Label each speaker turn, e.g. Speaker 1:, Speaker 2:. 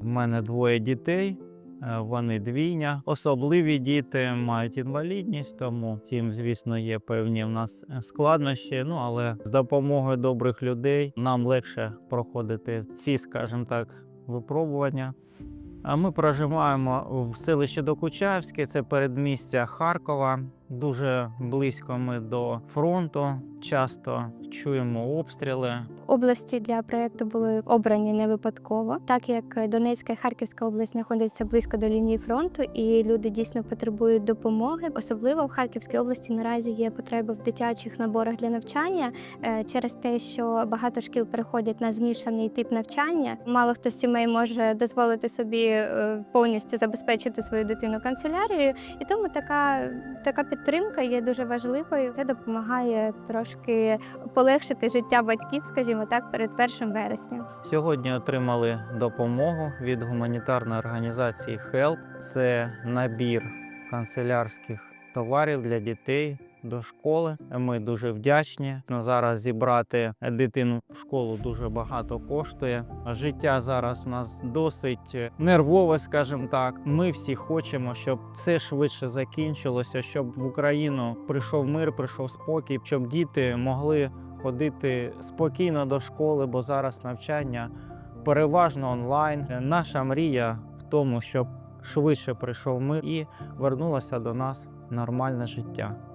Speaker 1: В мене двоє дітей. е, Вони двійня. Особливі діти мають інвалідність, тому цим, звісно, є певні в нас е, складнощі. Ну але з допомогою добрих людей нам легше проходити ці, скажімо так, випробування. А ми проживаємо в селищі Докучаївське, це передмістя Харкова. Дуже близько ми до фронту. Часто чуємо обстріли.
Speaker 2: Області для проєкту були обрані не випадково, так як Донецька і Харківська область знаходяться близько до лінії фронту, і люди дійсно потребують допомоги. Особливо в Харківській області наразі є потреба в дитячих наборах для навчання е, через те, що багато шкіл переходять на змішаний тип навчання. Мало хто з сімей може дозволити собі е, повністю забезпечити свою дитину канцелярією, і тому така, така підтримка є дуже важливою. Це допомагає трошки полегшити життя батьків, скажімо так, перед 1 вересня.
Speaker 1: Сьогодні отримали допомогу від гуманітарної організації HELP. Це набір канцелярських товарів для дітей. До школи ми дуже вдячні. Ну, зараз зібрати дитину в школу дуже багато коштує. Життя зараз у нас досить нервове, скажімо так. Ми всі хочемо, щоб це швидше закінчилося, щоб в Україну прийшов мир, прийшов спокій, щоб діти могли ходити спокійно до школи, бо зараз навчання переважно онлайн. Наша мрія в тому, щоб швидше прийшов мир і вернулося до нас нормальне життя.